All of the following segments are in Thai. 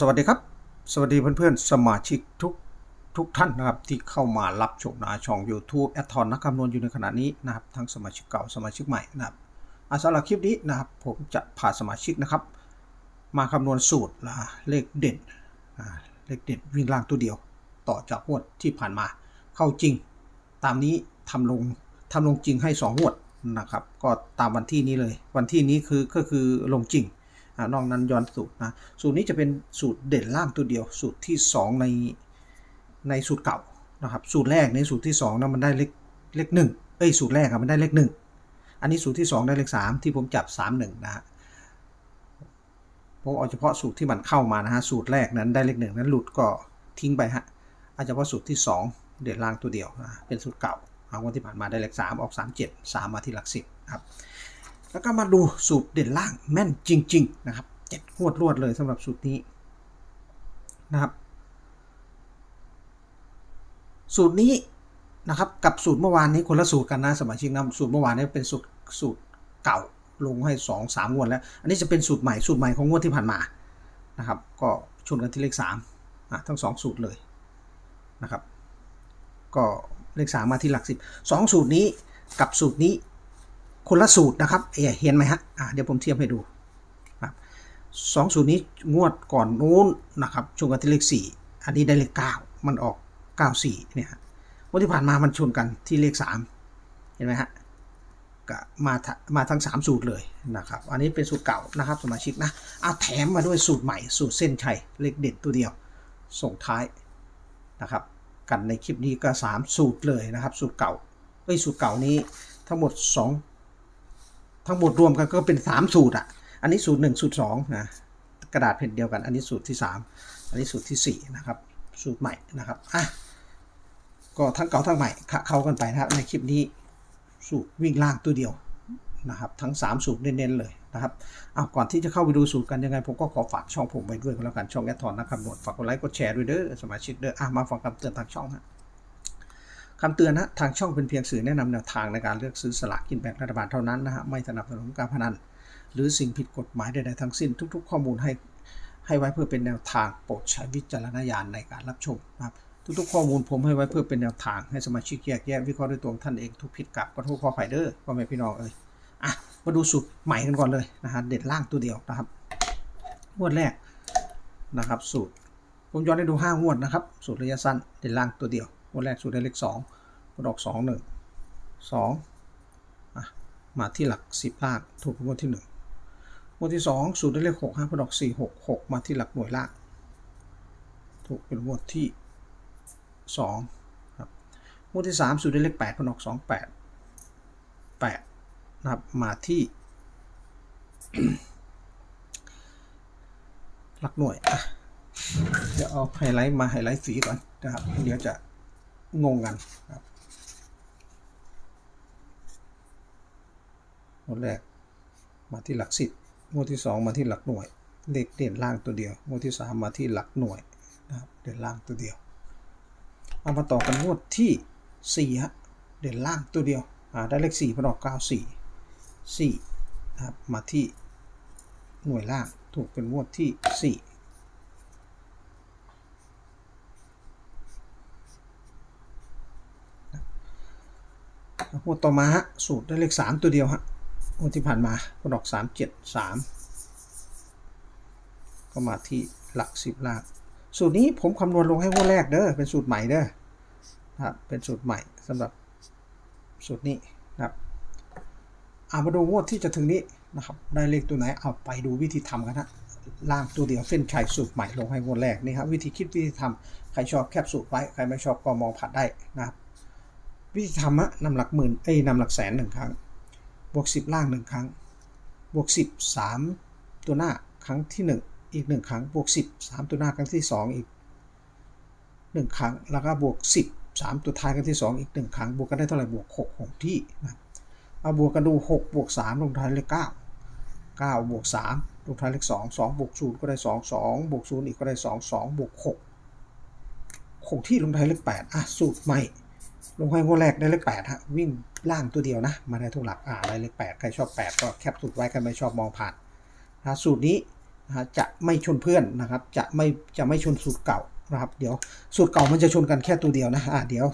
สวัสดีครับ สวัสดีเพื่อนๆ สมาชิกทุกทุกท่านนะครับที่เข้ามารับชมนะช่อง YouTube แอดทอนนักคำนวณอยู่ในขณะนี้นะครับทั้งสมาชิกเก่าสมาชิกใหม่นะครับอาสำหรับคลิปนี้นะครับผมจะพาสมาชิกนะครับ มาคำนวณสูตรนะเลขเด่นเลขเด่นวิ่งล่างตัวเดียว ต่อจากงวดที่ผ่านมาเข้าจริง ตามนี้ทำลงทำลงจริงให้2งวดนะครับ ก็ตามวันที่นี้เลย วันที่นี้คือก็คือลงจริง นอกนั้นย้อนสูตรนะสูตรนี้จะเป็นสูตรเด่นล่างตัวเดียว สูตรที่ 2 ในในสูตรเก่านะครับสูตรแรกในสูตรที่2นะมันได้เลขเลขหนึ่งเอ้ยสูตรแรกอะมันได้เลขหนึ่งอันนี้สูตรที่ 2 ได้เลข3 ที่ผมจับ 3 1 นะฮะผมเอาเฉพาะสูตรที่มันเข้ามานะฮะสูตรแรกนั้นได้เลขหนึ่งนั้นหลุดก็ทิ้งไปฮะเอาเฉพาะสูตรที่ 2 เด่นล่างตัวเดียวนะเป็นสูตรเก่าเอาวันที่ผ่านมาได้เลข3ออก 3 7 3 มาที่หลักสิบครับ แล้วก็มาดูสูตรเด่นล่างแม่นจริง ๆ นะครับเจ็ดงวดรวดเลยสำหรับสูตรนี้นะครับ สูตรนี้นะครับกับสูตรเมื่อวานนี้คนละสูตรกันนะสมาชิกนะสูตรเมื่อวานนี้เป็นสูตรสูตรเก่าลงให้สองสามงวดแล้ว อันนี้จะเป็นสูตรใหม่สูตรใหม่ของงวดที่ผ่านมานะครับ ก็ชนกันที่เลขสามอะทั้งสองสูตรเลยนะครับ ก็เลขสามมาที่หลักสิบสองสูตรนี้กับสูตรนี้ คนละสูตรนะครับเอเห็นไหมฮะะเดี๋ยวผมเทียบให้ดูสองสูตรนี้งวดก่อนนู้นนะครับชนกันที่เลขสี่อันนี้ได้เลขเก้ามันออกเก้าสี่เนี่ยฮะวันที่ผ่านมามันชนกันที่เลขสามเห็นไหมฮะก็มาทมาทั้งสามสูตรเลยนะครับ อันนี้เป็นสูตรเก่านะครับสมาชิกนะเอาแถมมาด้วยสูตรใหม่สูตรเส้นชัยเลขเด็ดตัวเดียว ส่งท้ายนะครับ กันในคลิปนี้ก็สามสูตรเลยนะครับ สูตรเก่าเอ้ยสูตรเก่านี้ทั้งหมดสอง ทั้งหมดรวมกันก็เป็น 3 สูตรอะ อันนี้สูตร 1 สูตร2นะกระดาษแผ่นเดียวกัน อันนี้สูตรที่ 3 อันนี้สูตรที่ 4 นะครับ สูตรใหม่นะครับอะก็ทั้งเก่าทั้งใหม่เข้ากันไปนะครับในคลิปนี้สูตรวิ่งล่างตัวเดียวนะครับทั้ง 3 สูตรเน้นๆเลยนะครับเอาก่อนที่จะเข้าไปดูสูตรกันยังไง ผมก็ขอฝากช่องผมไว้ด้วยก็แล้วกันช่องแอดทอนนะครับหนวดฝากกดไลค์กดแชร์ด้วยเด้อสมาชิกเด้ออะมาฟังคำเตือนทางช่องฮะ คำเตือนนะทางช่องเป็นเพียงสื่อแนะนำแนวทางในการเลือกซื้อสลากกินแบ่งรัฐบาลเท่านั้นนะฮะไม่สนับสนุนการพนันหรือสิ่งผิดกฎหมายใดๆทั้งสิ้นทุก ๆ ข้อมูลให้ให้ไว้เพื่อเป็นแนวทางโปรดใช้วิจารณญาณในการรับชมนะครับทุกๆข้อมูลผมให้ไว้เพื่อเป็นแนวทางให้สมาชิกแยกแยะวิเคราะห์ด้วยตัวท่านเองทุกผิดกับก็โทษขออภัยเด้อพ่อแม่พี่น้องเอ้ยอะมาดูสูตรใหม่กันก่อนเลยนะฮะเด็ดล่างตัวเดียวนะครับงวดแรกนะครับ สูตรผมย้อนให้ดู5งวดนะครับ สูตรระยะสั้นเด่นล่างตัวเดียวงวดแรกสูตรได้เลข2 กดออก2 1 2อ่มาที่หลัก10ล่างถูกงวดที่1งวดที่2สูตรได้เลข6 5กดออก4 6 6มาที่หลักหน่วยล่างถูกเป็นงวดที่2ครับงวดที่3สูตรได้เลข8กดออก2 8 8นะครับมาที่หลักหน่วยอะเดี๋ยวเอาไฮไลท์มาไฮไลท์สีก่อนนะครับเดี๋ยวจะงงกันครับ งวดแรกมาที่หลักสิบงวดที่สองมาที่หลักหน่วย เลขเด่นล่างตัวเดียว งวดที่สามมาที่หลักหน่วยนะครับเด่นล่างตัวเดียว เอามาต่อกันงวดที่สี่ฮะเด่นล่างตัวเดียวอ่าได้เลขสี่พออกเก้าสี่สี่นะครับมาที่หน่วยล่างถูกเป็นงวดที่สี่งวดต่อมาฮะสูตรได้เลขสามตัวเดียวฮะ วดที่ผ่านมาก็ดอกสามเจ็ดสามก็มาที่หลักสิบล่าง สูตรนี้ผมคำนวณลงให้งวดแรกเด้อเป็นสูตรใหม่เด้อนะครับเป็นสูตรใหม่สำหรับสูตรนี้นะครับเอามาดูงวดที่จะถึงนี้นะครับได้เลขตัวไหนเอาไปดูวิธีทำกันฮะล่างตัวเดียวเส้นชัยสูตรใหม่ลงให้งวดแรกนี่ครับวิธีคิดวิธีทำใครชอบแคปสูตรไว้ใครไม่ชอบก็มองผ่านได้นะครับวิธีทำอะนำหลักหมื่นเอ้ยนำหลักแสนหนึ่งครั้ง บวกสิบล่างหนึ่งครั้ง บวกสิบสามตัวหน้าครั้งที่หนึ่งอีกหนึ่งครั้ง บวกสิบสามตัวหน้าครั้งที่สองอีกหนึ่งครั้ง แล้วก็บวกสิบสามตัวท้ายครั้งที่สองอีกหนึ่งครั้ง บวกกันได้เท่าไหร่ บวกหกของที่นะเอาบวกกันดูหกบวกสามลงท้ายเลขเก้าเก้าบวกสามลงท้ายเลขสองสองบวกศูนย์ก็ได้สองสองบวกศูนย์อีกก็ได้สองสองบวกหกคงที่ลงท้ายเลขแปดอะ สูตรใหม่ ลงให้งวดแรกได้เลขแปดฮะวิ่งล่างตัวเดียวนะ มาได้ทุกหลักอ่าได้เลขแปดใครชอบแปดก็แคปสูตรไว้ใครไม่ชอบมองผ่านนะสูตรนี้นะฮะจะไม่ชนเพื่อนนะครับ จะไม่จะไม่ชนสูตรเก่านะครับ เดี๋ยวสูตรเก่ามันจะชนกันแค่ตัวเดียวนะอะเดี๋ยว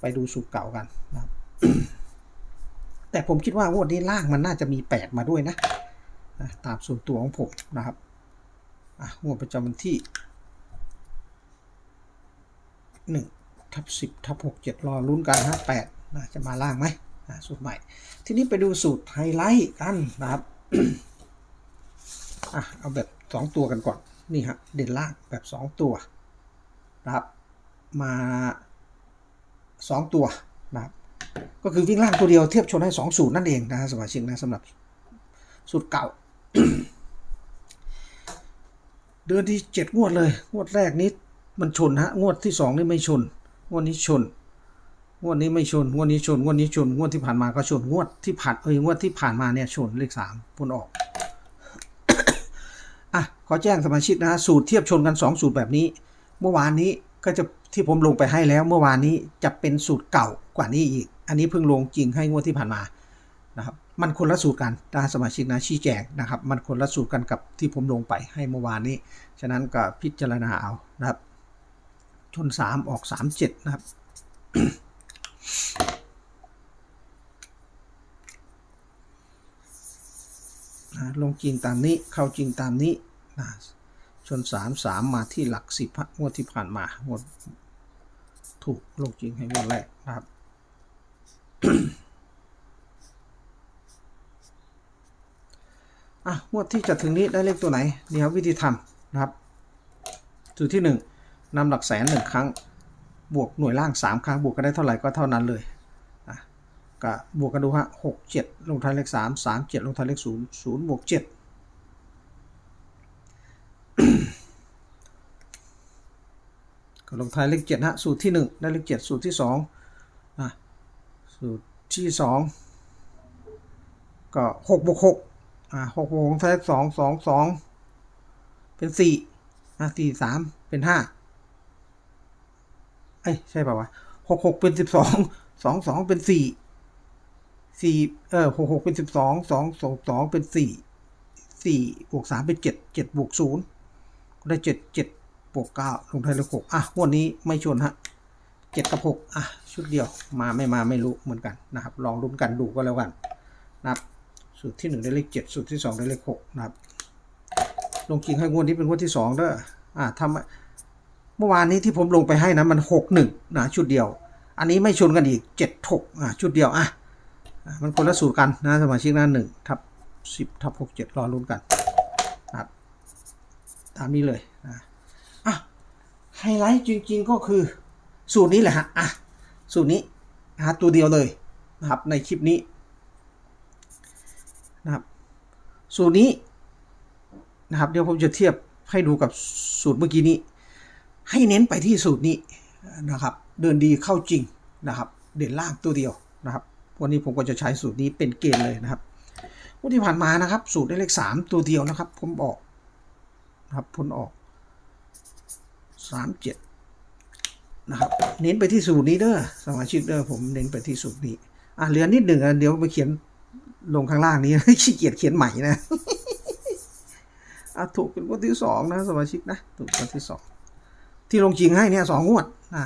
ไปดูสูตรเก่ากันนะครับแต่ผมคิดว่างวดนี้ล่างมันน่าจะมีแปดมาด้วยนะอะตามส่วนตัวของผมนะครับอะงวดประจำวันที่หนึ่ง ทับสิบทับหกเจ็ดรอลุ้นกันฮะแปดนะจะมาล่างไหมสูตรใหม่ ทีนี้ไปดูสูตรไฮไลท์กันนะครับอะเอาแบบสองตัวกันก่อน นี่ฮะเด่นล่างแบบสองตัวนะครับ มาสองตัวนะครับก็คือวิ่งล่างตัวเดียวเทียบชนให้สองสูตรนั่นเองนะฮะสมาชิกนะสำหรับสูตรเก่า เดือนที่เจ็ดงวดเลย งวดแรกนี้มันชนฮะงวดที่สองนี่ไม่ชน งวดนี้ชน งวดนี้ไม่ชน งวดนี้ชน งวดนี้ชน งวดที่ผ่านมาก็ชน งวดที่ผ่านเอ้ย งวดที่ผ่านมาเนี่ยชนเลขสามผลออก อะ ขอแจ้งสมาชิกนะฮะ สูตรเทียบชนกัน2สูตรแบบนี้ เมื่อวานนี้ก็จะที่ผมลงไปให้แล้ว เมื่อวานนี้จะเป็นสูตรเก่ากว่านี้อีก อันนี้เพิ่งลงจริงให้งวดที่ผ่านมา นะครับ มันคนละสูตรกันนะสมาชิกนะชี้แจงนะครับ มันคนละสูตรกันกับที่ผมลงไปให้เมื่อวานนี้ ฉะนั้นก็พิจารณาเอานะครับ ชน3ออก3 7นะครับ ลงจริงตามนี้เข้าจริงตามนี้นะชนสามสามมาที่หลักสิบงวดที่ผ่านมางวดถูกลงจริงให้งวดแรกนะครับอะงวดที่จะถึงนี้ได้เลขตัวไหนนี่ครับวิธีทำนะครับสูตรที่หนึ่ง นำหลักแสนหนึ่งครั้ง บวกหน่วยล่างสามครั้ง บวกกันได้เท่าไหร่ก็เท่านั้นเลยก็บวกกันดูฮะหกเจ็ดลงท้ายเลขสามสามเจ็ดลงท้ายเลขศูนย์ศูนย์บวกเจ็ดก็ลงท้ายเลขเจ็ดฮะสูตรที่หนึ่งได้เลขเจ็ดสูตรที่สองอะสูตรที่สองก็หกบวกหกอะหกบวกหกลงท้ายสองสองสองเป็นสี่อะสี่สามเป็นห้า เอ้ยใช่ป่าวะหกหกเป็นสิบสองสองสองเป็นสี่สี่เออหกหกเป็นสิบสองสองสองสองเป็นสี่สี่บวกสามเป็นเจ็ดเจ็ดบวกศูนย์ก็ได้เจ็ดเจ็ดบวกเก้าลงท้ายเลขหกอะงวดนี้ไม่ชนฮะเจ็ดกับหกอะ ชุดเดียวมาไม่มาไม่รู้เหมือนกันนะครับ ลองรุ้นกันดูก็แล้วกันนะครับ สูตรที่หนึ่งได้เลขเจ็ดสูตรที่สองได้เลขหกนะครับ ลงจริงให้งวดนี้เป็นงวดที่สองเด้ออะทำ มื่อวานนี้ที่ผมลงไปให้นะมันหกหนึ่งนะชุดเดียว อันนี้ไม่ชนกันอีกเจ็ดหกอะชุดเดียวอะอะมันคนละสูตรกันนะสมาชิกหน้าหนึ่งทับสิบทับหกเจ็ดรอลุ้นกันนะครับตามนี้เลยนะอะไฮไลท์จริง ๆก็คือสูตรนี้แหละฮะอะสูตรนี้นะฮะตัวเดียวเลยนะครับในคลิปนี้นะครับสูตรนี้นะครับเดี๋ยวผมจะเทียบให้ดูกับสูตรเมื่อกี้นี้ ให้เน้นไปที่สูตรนี้นะครับเดินดีเข้าจริงนะครับ เด่นล่างตัวเดียวนะครับวันนี้ผมก็จะใช้สูตรนี้เป็นเกณฑ์เลยนะครับวันที่ผ่านมานะครับ สูตรได้เลขสามตัวเดียวนะครับ ผมออกนะครับผลออกสามเจ็ดนะครับ เน้นไปที่สูตรนี้เด้อสมาชิกเด้อผมเน้นไปที่สูตรนี้อะเหลือนิดหนึ่งเดี๋ยวไปเขียนลงข้างล่างนี้ขี้เกียจเขียนใหม่นะอะถูกเป็นงวดที่สองนะสมาชิกนะถูกงวดที่สอง ที่ลงจริงให้เนี่ยสองงวดนะ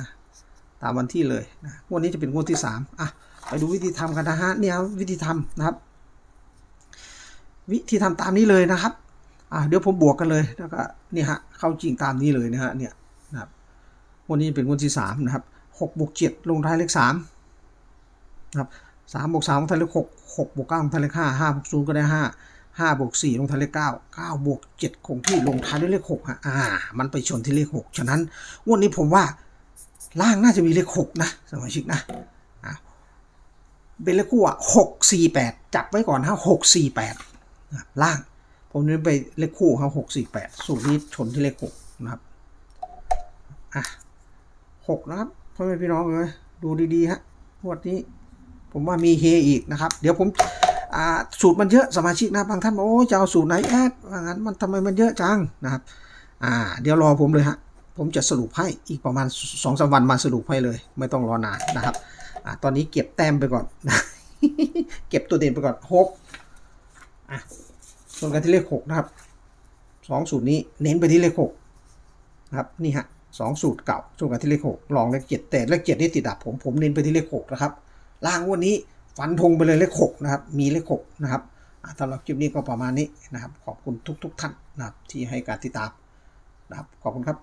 ตามวันที่เลยนะงวดนี้จะเป็นงวดที่สามอะไปดูวิธีทำกันนะฮะเนี่ยวิธีทำนะครับ วิธีทำตามนี้เลยนะครับอ่าเดี๋ยวผมบวกกันเลยแล้วก็เนี่ยฮะเข้าจริงตามนี้เลยนะฮะเนี่ยนะครับงวันนี้เป็นงวันที่สามนะครับหกบวกเจ็ดลงท้ายเลขสามนะครับสามบวกสามลงท้ายเลขหกหกบวกเก้าลงท้ายเลขห้าห้าบวกศูนย์ก็ได้ห้า ห้าบวกสี่ลงท้ายเลขเก้าเก้าบวกเจ็ดคงที่ลงท้ายด้วยเลขหกฮะอ่า มันไปชนที่เลขหกฉะนั้นวันนี้ผมว่าล่างน่าจะมีเลขหกนะสมาชิกนะเป็นเลขคู่อะหกสี่แปดจับไว้ก่อนฮะหกสี่แปดล่าง ผมเน้นไปเลขคู่ครับหกสี่แปดสูตรนี้ชนที่เลขหกนะครับอะหกนะครับพ่อแม่พี่น้องเลยดูดีๆฮะงวดนี้ ผมว่ามีเฮอีกนะครับ เดี๋ยวผม สูตรมันเยอะสมาชิกนะบางท่านบอกโอ้จะเอาสูตรไหนแอดว่างั้นมันทำไมมันเยอะจังนะครับอ่าเดี๋ยวรอผมเลยฮะผมจะสรุปให้อีกประมาณสองสามวันมาสรุปให้เลย ไม่ต้องรอนานนะครับอตอนนี้เก็บแต้มไปก่อนเก็บตัวเด่นไปก่อนหกอะส่วนกันที่เลขหกนะครับสองสูตรนี้เน้นไปที่เลขหกนะครับนี่ฮะสองสูตรเก่าสูตรกับที่เลขหกลองเลขเจ็ดแต่เลขเจ็ดนี่ติดดับผมผมเน้นไปที่เลขหกนะครับล่างวันนี้ ฟันธงไปเลยเลขหกนะครับ มีเลขหกนะครับสำหรับคลิปนี้ก็ประมาณนี้นะครับ ขอบคุณทุก ๆ ท่านนะครับที่ให้การติดตามนะครับ ขอบคุณครับ